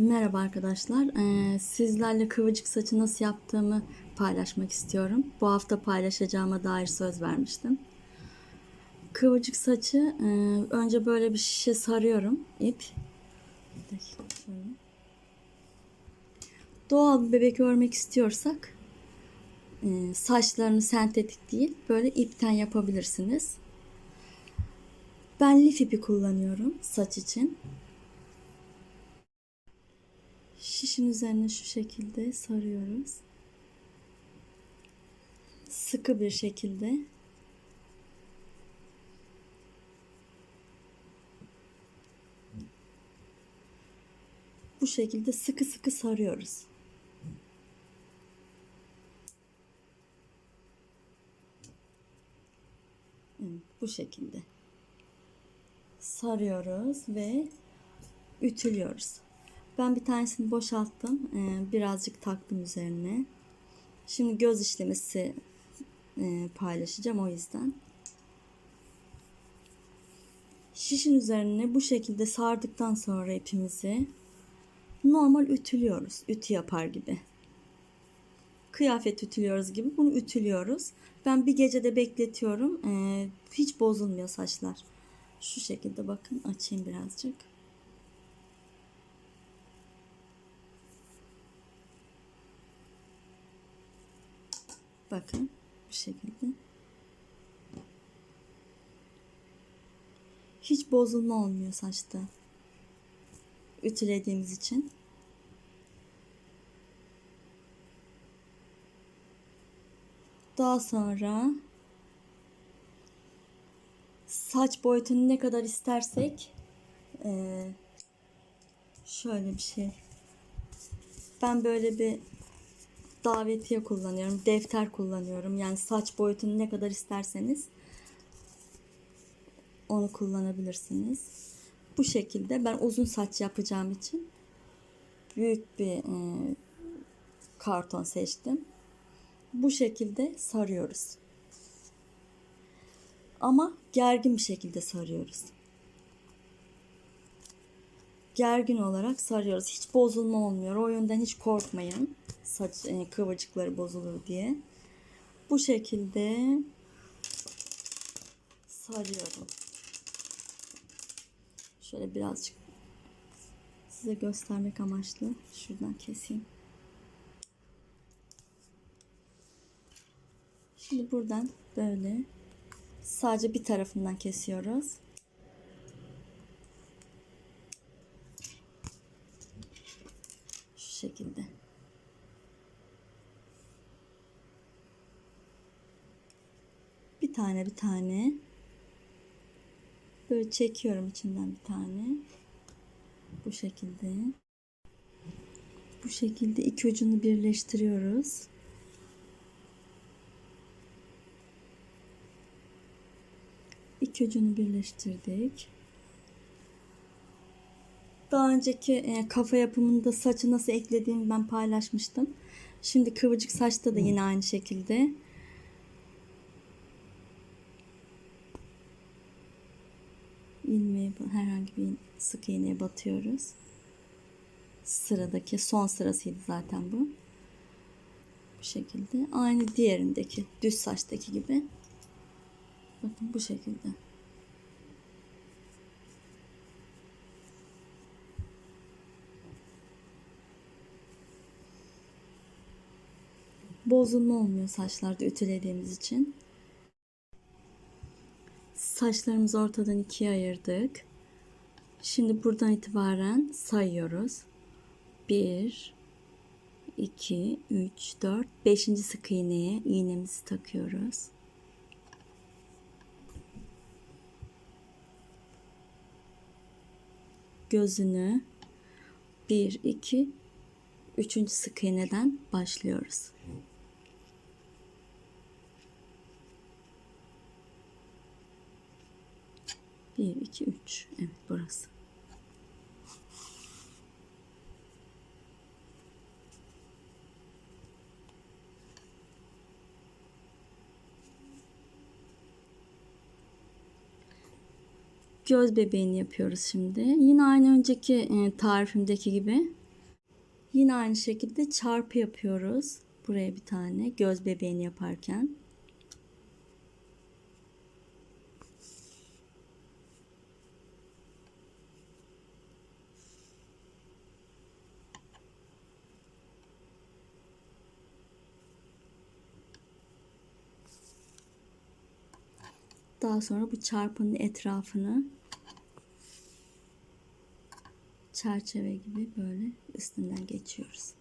Merhaba arkadaşlar. Ee, sizlerle kıvırcık saçı nasıl yaptığımı paylaşmak istiyorum. Bu hafta paylaşacağıma dair söz vermiştim. Kıvırcık saçı e, önce böyle bir şişe sarıyorum. ip. Doğal bir bebek örmek istiyorsak e, saçlarını sentetik değil böyle ipten yapabilirsiniz. Ben lif ipi kullanıyorum saç için. Şişin üzerine şu şekilde sarıyoruz. Sıkı bir şekilde. Bu şekilde sıkı sıkı sarıyoruz. Bu şekilde sarıyoruz ve ütülüyoruz. Ben bir tanesini boşalttım. Ee, birazcık taktım üzerine. Şimdi göz işlemesi e, paylaşacağım o yüzden. Şişin üzerine bu şekilde sardıktan sonra ipimizi normal ütülüyoruz. Ütü yapar gibi. Kıyafet ütülüyoruz gibi bunu ütülüyoruz. Ben bir gecede bekletiyorum. Ee, hiç bozulmuyor saçlar. Şu şekilde bakın açayım birazcık. Bakın bu şekilde. Hiç bozulma olmuyor saçta. Ütülediğimiz için. Daha sonra saç boyutunu ne kadar istersek şöyle bir şey. Ben böyle bir davetiye kullanıyorum. Defter kullanıyorum. Yani saç boyutunu ne kadar isterseniz onu kullanabilirsiniz. Bu şekilde ben uzun saç yapacağım için büyük bir e, karton seçtim. Bu şekilde sarıyoruz. Ama gergin bir şekilde sarıyoruz. Gergin olarak sarıyoruz. Hiç bozulma olmuyor. O yönden hiç korkmayın. Saç e, kıvırcıkları bozulur diye. Bu şekilde sarıyorum. Şöyle birazcık size göstermek amaçlı şuradan keseyim. Şimdi buradan böyle sadece bir tarafından kesiyoruz. Şu şekilde. Bir tane böyle çekiyorum içinden bir tane. Bu şekilde. Bu şekilde iki ucunu birleştiriyoruz. İki ucunu birleştirdik. Daha önceki e, kafa yapımında saçı nasıl eklediğimi ben paylaşmıştım. Şimdi kıvırcık saçta da yine aynı şekilde. İlmeği herhangi bir sık iğneye batıyoruz. Sıradaki son sırasıydı zaten bu. Bu şekilde. Aynı diğerindeki düz saçtaki gibi. Bakın bu şekilde. Bozulma olmuyor saçlarda ütülediğimiz için. Saçlarımızı ortadan ikiye ayırdık. Şimdi buradan itibaren sayıyoruz. 1 2 3 4 5. sık iğneye iğnemizi takıyoruz. Gözünü 1 2 3. sık iğneden başlıyoruz. Bir, iki, üç. Evet burası. Göz bebeğini yapıyoruz şimdi. Yine aynı önceki e, tarifimdeki gibi Yine aynı şekilde çarpı yapıyoruz. Buraya bir tane göz bebeğini yaparken. Daha sonra bu çarpının etrafını çerçeve gibi böyle üstünden geçiyoruz.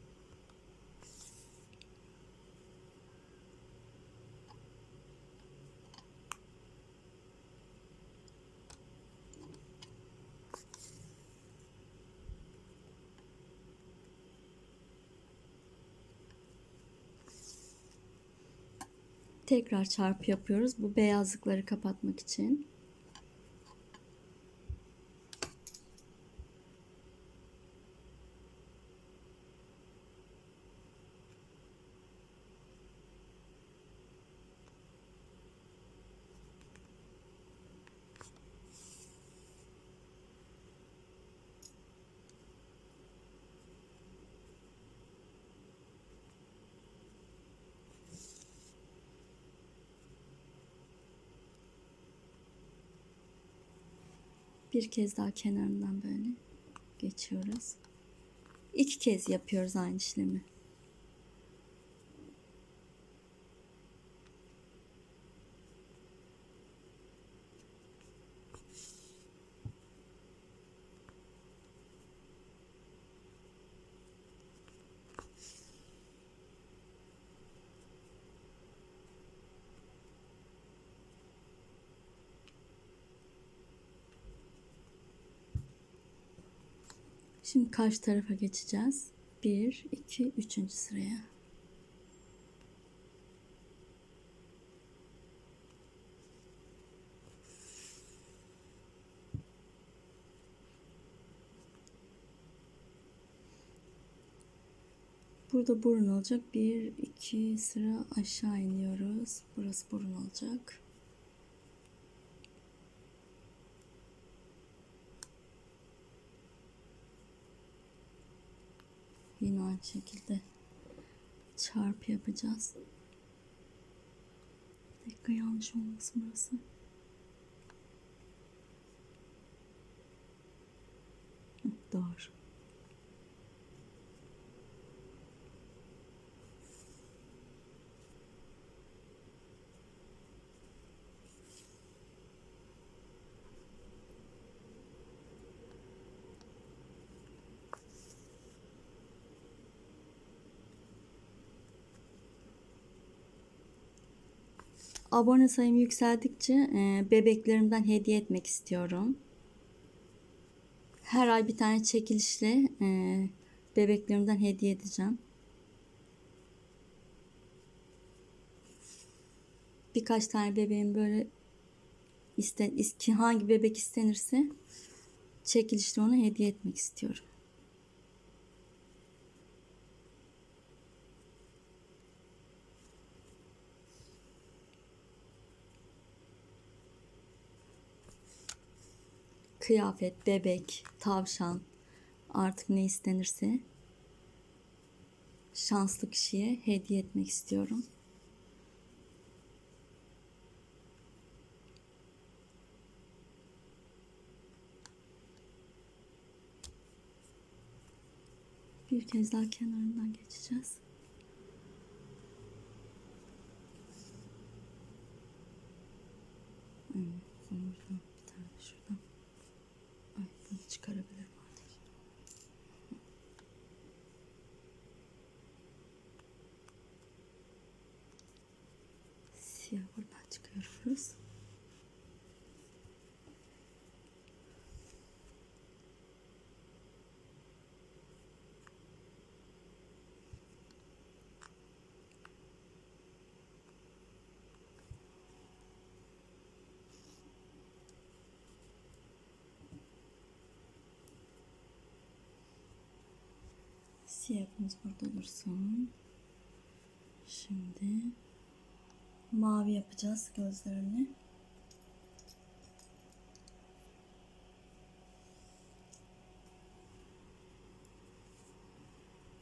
Tekrar çarpı yapıyoruz. Bu beyazlıkları kapatmak için. Bir kez daha kenarından böyle geçiyoruz. İki kez yapıyoruz aynı işlemi. Şimdi karşı tarafa geçeceğiz. 1, 2, 3. sıraya. Burada burun olacak. 1, 2 sıra aşağı iniyoruz. Burası burun olacak. Yine aynı şekilde çarpı yapacağız. Bir dakika yanlış olmasın burası. Doğru. Abone sayım yükseldikçe e, bebeklerimden hediye etmek istiyorum. Her ay bir tane çekilişle e, bebeklerimden hediye edeceğim. Birkaç tane bebeğim böyle isten, is- hangi bebek istenirse çekilişle ona hediye etmek istiyorum. Kıyafet, bebek, tavşan artık ne istenirse şanslı kişiye hediye etmek istiyorum. Bir kez daha kenarından geçeceğiz. Evet, buradan bir tane şuradan. Çıkarabilirim. Siyah buradan Siyahımız burada dursun. Şimdi mavi yapacağız gözlerini.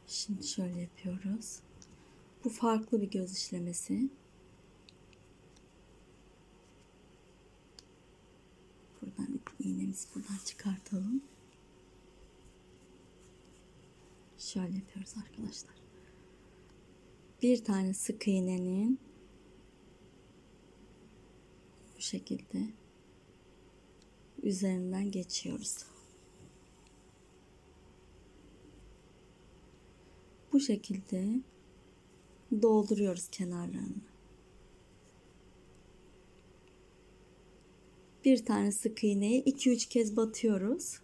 Şimdi şöyle yapıyoruz. Bu farklı bir göz işlemesi. Buradan iğnemizi buradan çıkartalım. Şöyle yapıyoruz arkadaşlar. Bir tane sık iğnenin bu şekilde üzerinden geçiyoruz. Bu şekilde dolduruyoruz kenarlarını. Bir tane sık iğneyi 2-3 kez batıyoruz.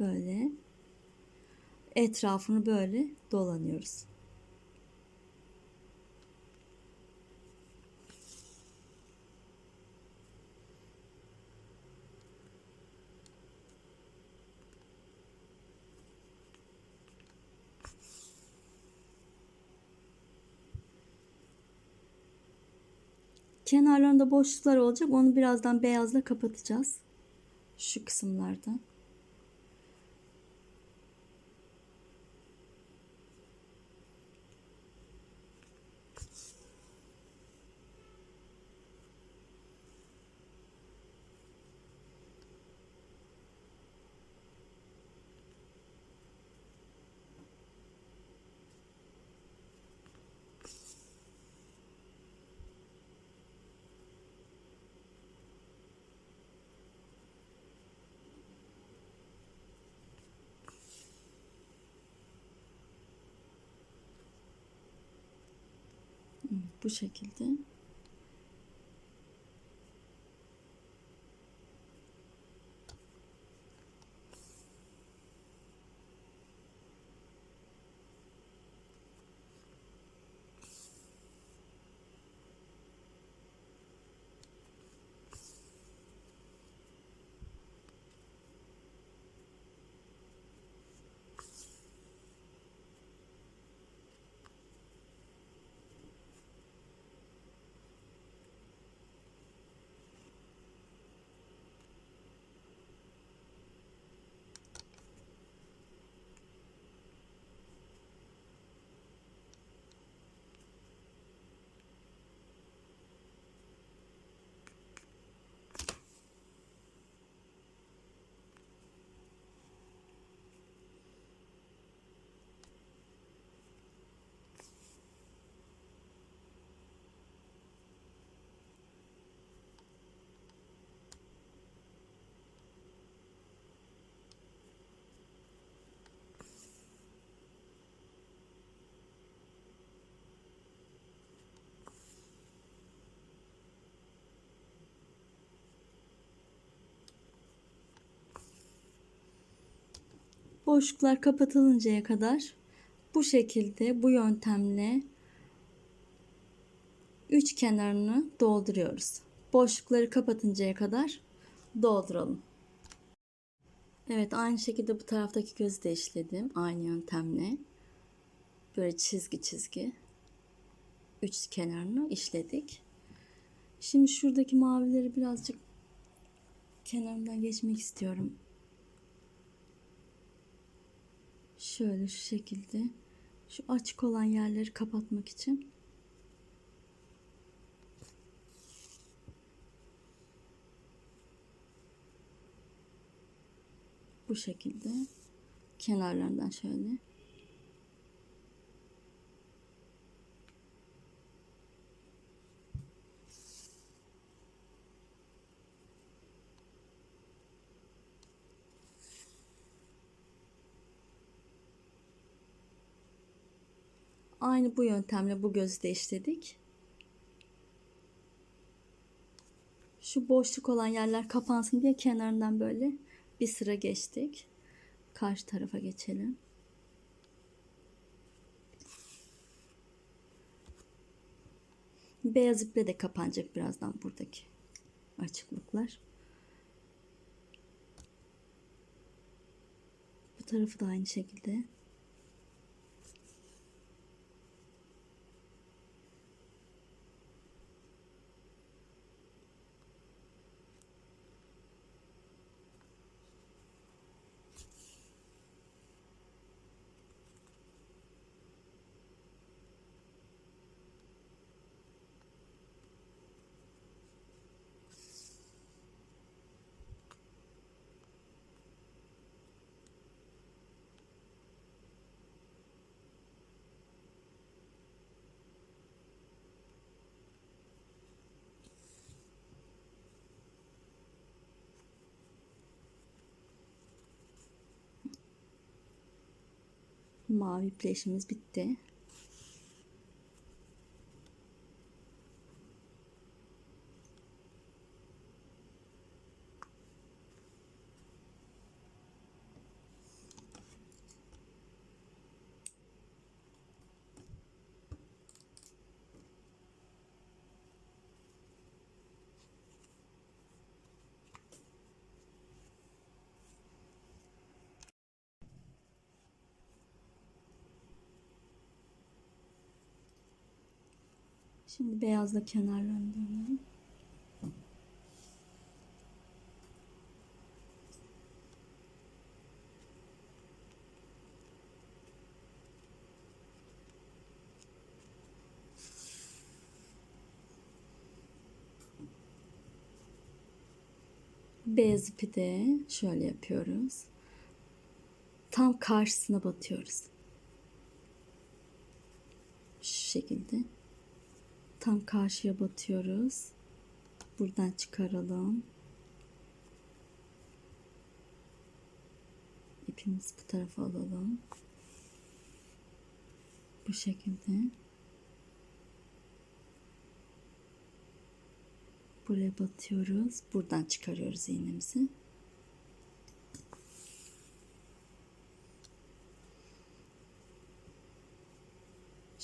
Böyle etrafını böyle dolanıyoruz. Kenarlarında boşluklar olacak. Onu birazdan beyazla kapatacağız. Şu kısımlardan. Bu şekilde. Boşluklar kapatılıncaya kadar bu şekilde bu yöntemle üç kenarını dolduruyoruz. Boşlukları kapatıncaya kadar dolduralım. Evet aynı şekilde bu taraftaki gözü de işledim. Aynı yöntemle. Böyle çizgi çizgi. Üç kenarını işledik. Şimdi şuradaki mavileri birazcık kenarından geçmek istiyorum. Şöyle şu şekilde şu açık olan yerleri kapatmak için. Bu şekilde kenarlarından şöyle Aynı bu yöntemle bu gözü de işledik. Şu boşluk olan yerler kapansın diye kenarından böyle bir sıra geçtik. Karşı tarafa geçelim. Beyaz iple de kapanacak birazdan buradaki açıklıklar. Bu tarafı da aynı şekilde. Mavi iple işimiz bitti. Şimdi beyazla kenarlarını dönelim. Beyaz ipi de şöyle yapıyoruz. Tam karşısına batıyoruz. Şu şekilde tam karşıya batıyoruz. Buradan çıkaralım. İpimizi bu tarafa alalım. Bu şekilde. Buraya batıyoruz. Buradan çıkarıyoruz iğnemizi.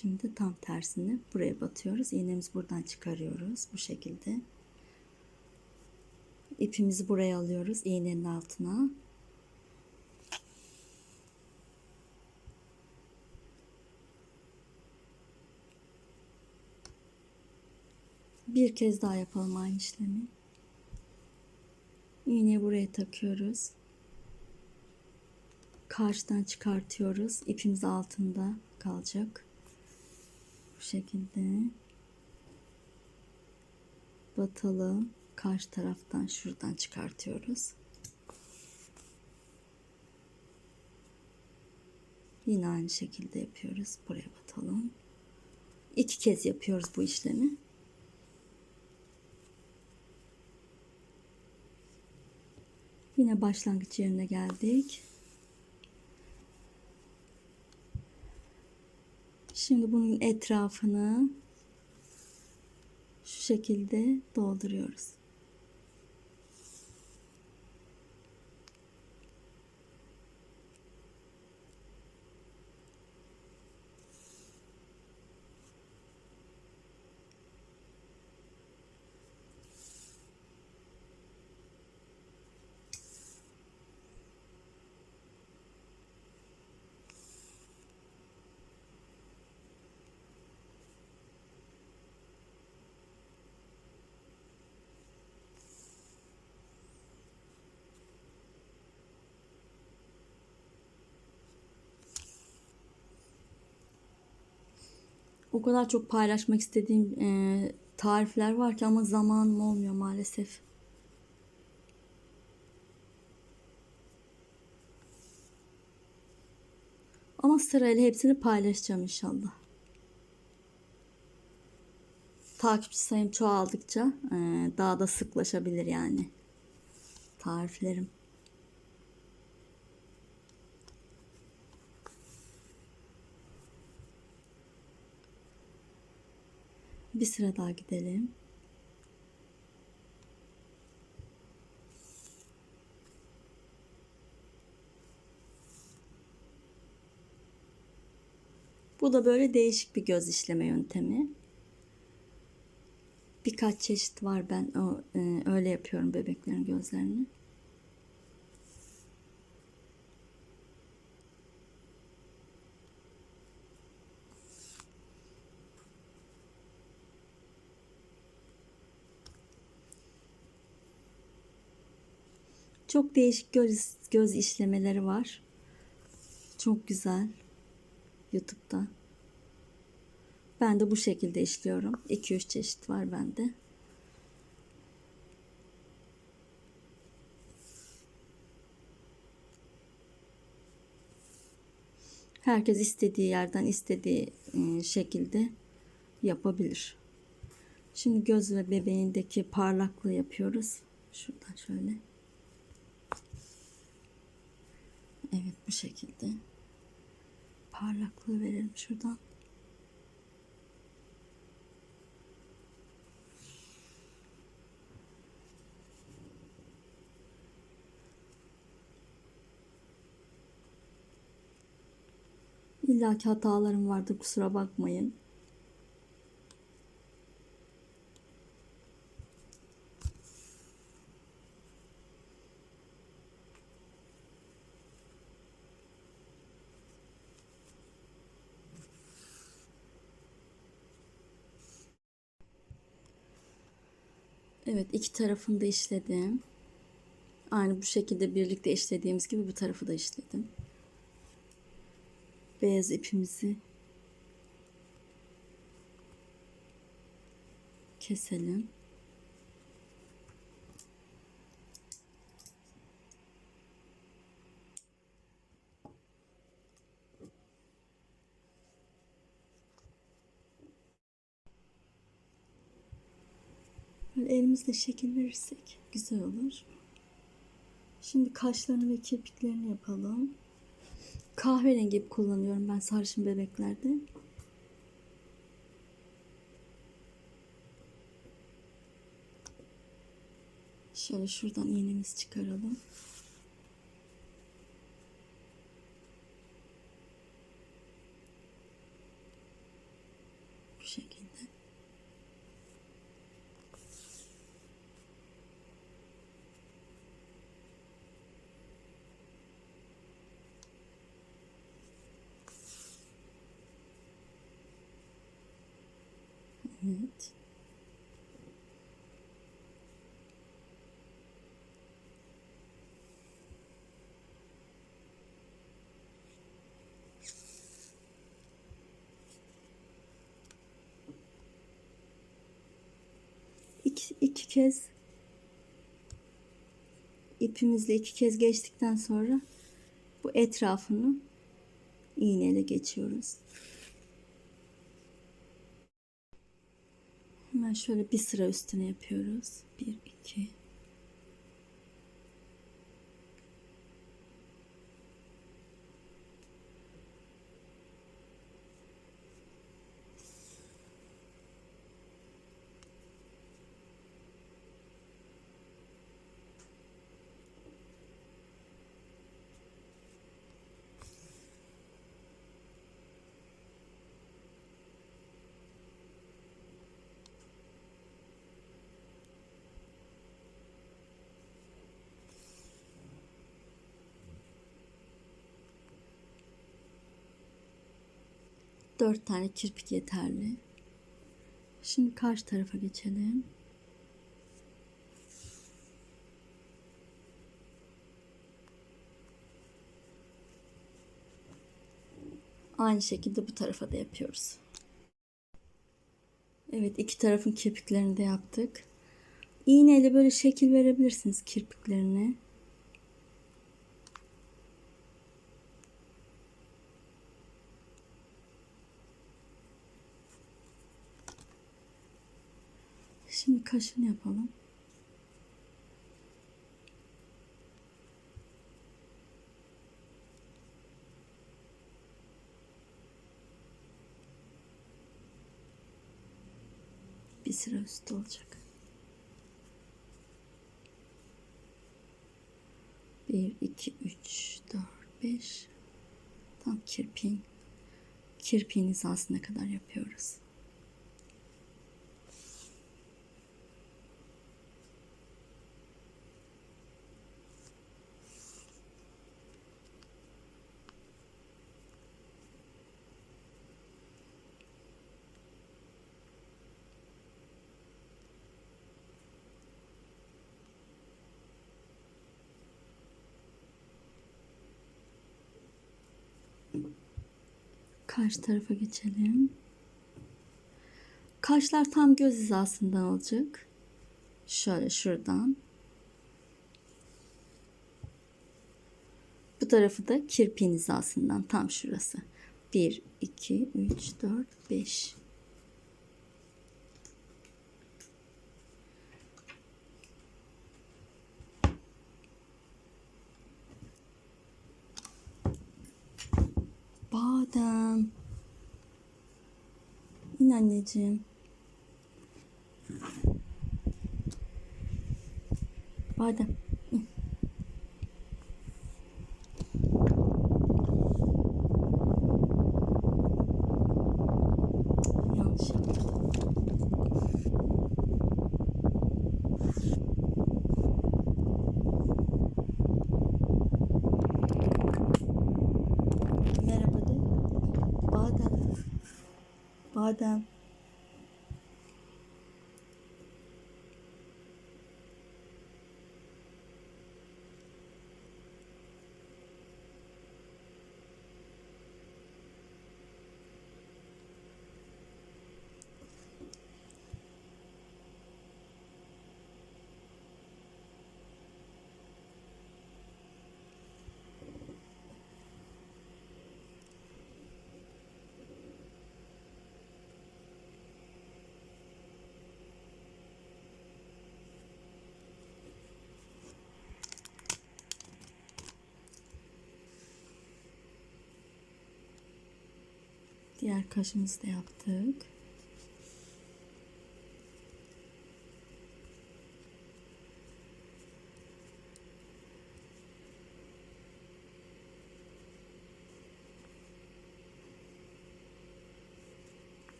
Şimdi tam tersini buraya batıyoruz. İğnemizi buradan çıkarıyoruz. Bu şekilde. İpimizi buraya alıyoruz. iğnenin altına. Bir kez daha yapalım aynı işlemi. İğneyi buraya takıyoruz. Karşıdan çıkartıyoruz. İpimiz altında kalacak. Bu şekilde batalım. Karşı taraftan şuradan çıkartıyoruz. Yine aynı şekilde yapıyoruz. Buraya batalım. İki kez yapıyoruz bu işlemi. Yine başlangıç yerine geldik. Şimdi bunun etrafını şu şekilde dolduruyoruz. O kadar çok paylaşmak istediğim e, tarifler var ki ama zamanım olmuyor maalesef. Ama sırayla hepsini paylaşacağım inşallah. Takipçi sayım çoğaldıkça e, daha da sıklaşabilir yani tariflerim. Bir sıra daha gidelim. Bu da böyle değişik bir göz işleme yöntemi. Birkaç çeşit var ben e, öyle yapıyorum bebeklerin gözlerini. Çok değişik göz, göz işlemeleri var. Çok güzel. YouTube'da. Ben de bu şekilde işliyorum. 2-3 çeşit var bende. Herkes istediği yerden istediği e, şekilde yapabilir. Şimdi göz ve bebeğindeki parlaklığı yapıyoruz. Şuradan şöyle. Evet bu şekilde parlaklığı verelim şuradan. İlla ki hatalarım vardır kusura bakmayın. Evet iki tarafını da işledim. Aynı bu şekilde birlikte işlediğimiz gibi bu tarafı da işledim. Beyaz ipimizi keselim. Böyle elimizle şekil verirsek güzel olur. Şimdi kaşlarını ve kirpiklerini yapalım. Kahverengi kullanıyorum ben sarışın bebeklerde. Şöyle şuradan iğnemizi çıkaralım. Bu şekilde. Evet. İki, iki kez ipimizle iki kez geçtikten sonra bu etrafını iğneyle geçiyoruz. Hemen şöyle bir sıra üstüne yapıyoruz. Bir, iki. Dört tane kirpik yeterli. Şimdi karşı tarafa geçelim. Aynı şekilde bu tarafa da yapıyoruz. Evet iki tarafın kirpiklerini de yaptık. İğneyle böyle şekil verebilirsiniz kirpiklerine. Kaşını yapalım. Bir sıra üstü olacak. Bir, iki, üç, dört, beş. Tam kirpiğin, kirpiğin hizasına kadar yapıyoruz. Karşı tarafa geçelim. Kaşlar tam göz hizasından olacak. Şöyle şuradan. Bu tarafı da kirpiğin hizasından tam şurası. 1, 2, 3, 4, 5. Badem. İn anneciğim. Badem. in. Yanlış yaptım. Merhaba de. Badem. Badem. Diğer kaşımızı da yaptık.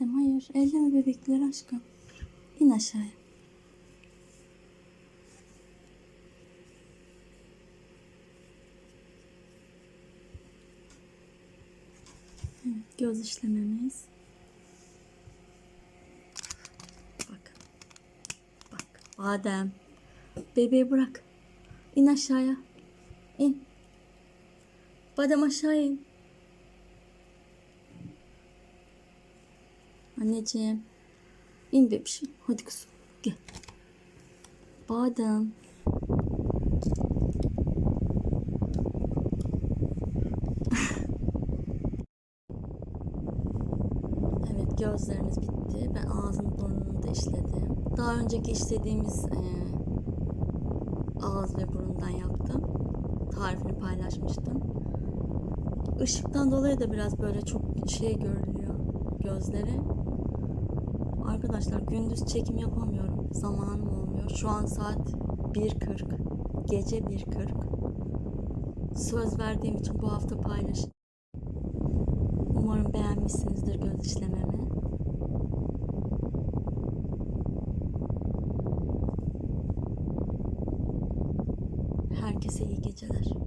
Adem hayır. Elleme bebekleri aşkım. İn aşağıya. Evet, göz işlememiz. Bak. Bak. Adem. Bebeği bırak. İn aşağıya. İn. Badem aşağı in. Anneciğim. İn bebişim. Hadi kızım. Gel. Badem. evet gözlerimiz bitti. Ben ağzını burnunu da işledim. Daha önceki işlediğimiz e, ağız ve burundan yaptım. Tarifini paylaşmıştım. Işıktan dolayı da biraz böyle çok şey görülüyor gözleri. Arkadaşlar gündüz çekim yapamıyorum. Zamanım olmuyor. Şu an saat 1.40. Gece 1.40. Söz verdiğim için bu hafta paylaş. Umarım beğenmişsinizdir göz işlememi. Herkese iyi geceler.